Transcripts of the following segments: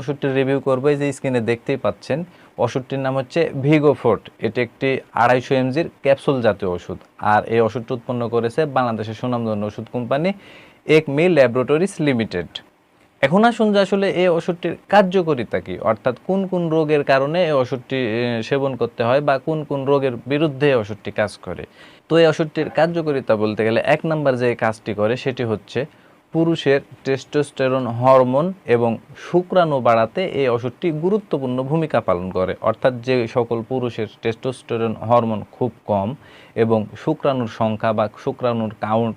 ওষুধটির review করব, এই যে স্ক্রিনে দেখতেই পাচ্ছেন, ওষুধটির নাম হচ্ছে ভিগোফোর্ট এটি একটি আড়াইশো এমজির ক্যাপসুল জাতীয় ওষুধ। আর এই ওষুধটি উৎপন্ন করেছে বাংলাদেশের সুনামধন্য ওষুধ কোম্পানি এক মি ল্যাবরেটরিজ লিমিটেড এখন আসুন যে আসলে এই ওষুধটির কার্যকারিতা কি, অর্থাৎ কোন কোন রোগের কারণে এই ওষুধটি সেবন করতে হয় বা কোন কোন রোগের বিরুদ্ধে এই ওষুধটি কাজ করে। তো এই ওষুধটির কার্যকারিতা বলতে গেলে এক নাম্বার যে কাজটি করে সেটি হচ্ছে পুরুষের টেস্টোস্টেরন হরমোন এবং শুক্রাণু বাড়াতে এই ওষুধটি গুরুত্বপূর্ণ ভূমিকা পালন করে। অর্থাৎ যে সকল পুরুষের টেস্টোস্টেরন হরমোন খুব কম এবং শুক্রাণুর সংখ্যা বা শুক্রাণুর কাউন্ট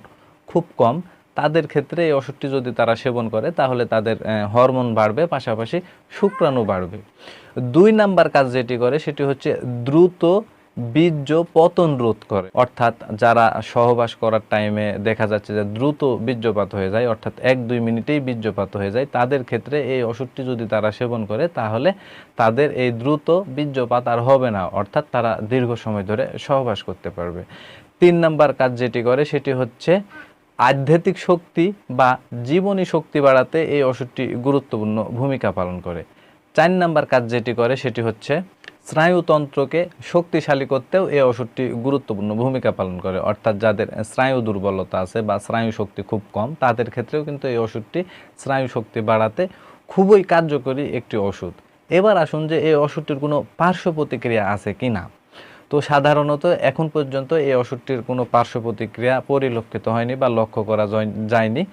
খুব কম, তাদের ক্ষেত্রে এই ওষুধটি যদি তারা সেবন করে, তাহলে তাদের হরমোন বাড়বে, পাশাপাশি শুক্রাণু বাড়বে। দুই নাম্বার কাজ যেটি করে, সেটি হচ্ছে দ্রুত বীর্য পতন রোধ করে। অর্থাৎ যারা সহবাস করার টাইমে দেখা যাচ্ছে যে দ্রুত বীর্যপাত হয়ে যায়, অর্থাৎ এক দুই মিনিটেই বীর্যপাত হয়ে যায়, তাদের ক্ষেত্রে এই ওষুধটি যদি তারা সেবন করে, তাহলে তাদের এই দ্রুত বীর্যপাত আর হবে না। অর্থাৎ তারা দীর্ঘ সময় ধরে সহবাস করতে পারবে। তিন নাম্বার কাজ যেটি করে, সেটি হচ্ছে আধ্যাত্মিক শক্তি বা জীবনী শক্তি বাড়াতে এই ওষুধটি গুরুত্বপূর্ণ ভূমিকা পালন করে। চার নাম্বার কাজ যেটি করে, সেটি হচ্ছে স্নায়ুতন্ত্রকে শক্তিশালী করতেও এই ওষুধটি গুরুত্বপূর্ণ ভূমিকা পালন করে। অর্থাৎ যাদের স্নায়ু দুর্বলতা আছে বা স্নায়ু শক্তি খুব কম, তাদের ক্ষেত্রেও কিন্তু এই ওষুধটি স্নায়ু শক্তি বাড়াতে খুবই কার্যকরী একটি ওষুধ এবার আসুন যে এই ওষুধটির কোনো পার্শ্ব প্রতিক্রিয়া আছে কি না। তো সাধারণত এখন পর্যন্ত এই ওষুধটির কোনো পার্শ্ব প্রতিক্রিয়া পরিলক্ষিত হয়নি বা লক্ষ্য করা যায়- যায়নি।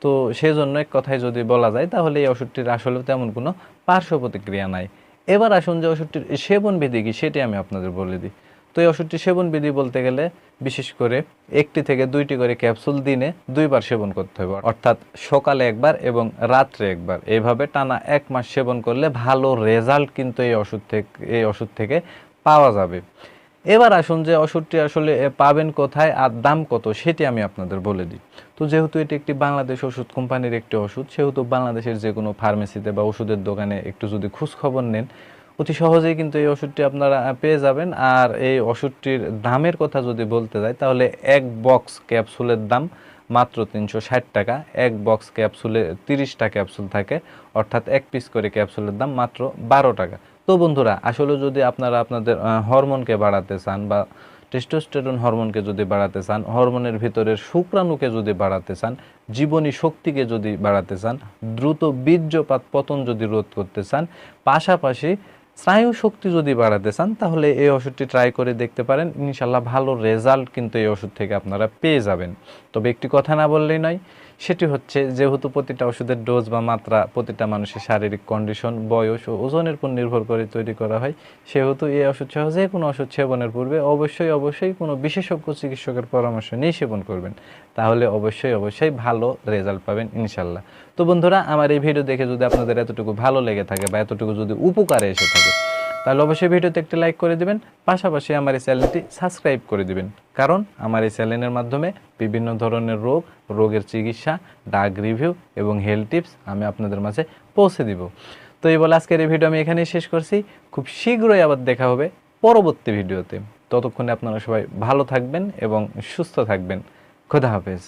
তো সেজন্য এক কথায় যদি বলা যায়, তাহলে এই ওষুধটির আসলে তেমন কোনো পার্শ্ব প্রতিক্রিয়া নাই। এবার আসুন যে ওষুধটির সেবন বিধি কি, সেটি আমি আপনাদের বলে দিই। তো এই ওষুধটি সেবন বিধি বলতে গেলে বিশেষ করে একটি থেকে দুইটি করে ক্যাপসুল দিনে দুইবার সেবন করতে হবে। অর্থাৎ সকালে একবার এবং রাত্রে একবার। এইভাবে টানা এক মাস সেবন করলে ভালো রেজাল্ট কিন্তু এই ওষুধ থেকে, এই ওষুধ থেকে পাওয়া যাবে। এবার আসুন যে ওষুধটি আসলে পাবেন কোথায় আর দাম কত, সেটি আমি আপনাদের বলে দিই। তো যেহেতু এটি একটি বাংলাদেশ ওষুধ কোম্পানির একটি ওষুধ, সেহেতু বাংলাদেশের যে কোনো ফার্মেসিতে বা ওষুধের দোকানে একটু যদি খোঁজ খবর নেন, অতি সহজেই কিন্তু এই ওষুধটি আপনারা পেয়ে যাবেন। আর এই ওষুধটির দামের কথা যদি বলতে যাই, তাহলে এক বক্স ক্যাপসুলের দাম মাত্র তিনশো ষাট টাকা। এক বক্স ক্যাপসুলে তিরিশটা ক্যাপসুল থাকে, অর্থাৎ এক পিস করে ক্যাপসুলের দাম মাত্র বারো টাকা। তো বন্ধুরা, আসলে যদি আপনারা আপনাদের হরমোনকে বাড়াতে চান বা টেস্টোস্টেরন হরমোনকে যদি বাড়াতে চান, হরমোনের ভিতরের শুক্রাণুকে যদি বাড়াতে চান, জীবনী শক্তিকে যদি বাড়াতে চান, দ্রুত বীর্যপাত পতন যদি রোধ করতে চান, পাশাপাশি স্নায়ু শক্তি যদি বাড়াতে চান, তাহলে এই ওষুধটি ট্রাই করে দেখতে পারেন। ইনশাল্লাহ ভালো রেজাল্ট কিন্তু এই ওষুধ থেকে আপনারা পেয়ে যাবেন। তবে একটি কথা না বললেই নয় সেটি হচ্ছে যেহেতু প্রতিটা ওষুধের ডোজ বা মাত্রা প্রতিটা মানুষের শারীরিক কন্ডিশন বয়স ও ওজনের উপর নির্ভর করে তৈরি করা হয়। সেহেতু এই ওষুধ সহ যে কোনো ওষুধ সেবনের পূর্বে অবশ্যই অবশ্যই কোনো বিশেষজ্ঞ চিকিৎসকের পরামর্শ নিয়ে সেবন করবেন। তাহলে অবশ্যই অবশ্যই ভালো রেজাল্ট পাবেন ইনশাল্লাহ তো বন্ধুরা, আমার এই ভিডিও দেখে যদি আপনাদের এতটুকু ভালো লেগে থাকে বা এতটুকু যদি উপকারে এসে থাকে তাহলে অবশ্যই ভিডিওতে একটি লাইক করে দিবেন, পাশাপাশি আমার এই চ্যানেলটি সাবস্ক্রাইব করে দিবেন। কারণ আমার এই চ্যানেলের মাধ্যমে বিভিন্ন ধরনের রোগ, রোগের চিকিৎসা ডাক রিভিউ এবং হেলথ টিপস আমি আপনাদের মাঝে পৌঁছে দিব। তো এই বলে আজকের এই ভিডিও আমি এখানেই শেষ করছি। খুব শীঘ্রই আবার দেখা হবে পরবর্তী ভিডিওতে। ততক্ষণে আপনারা সবাই ভালো থাকবেন এবং সুস্থ থাকবেন। খোদা হাফেজ।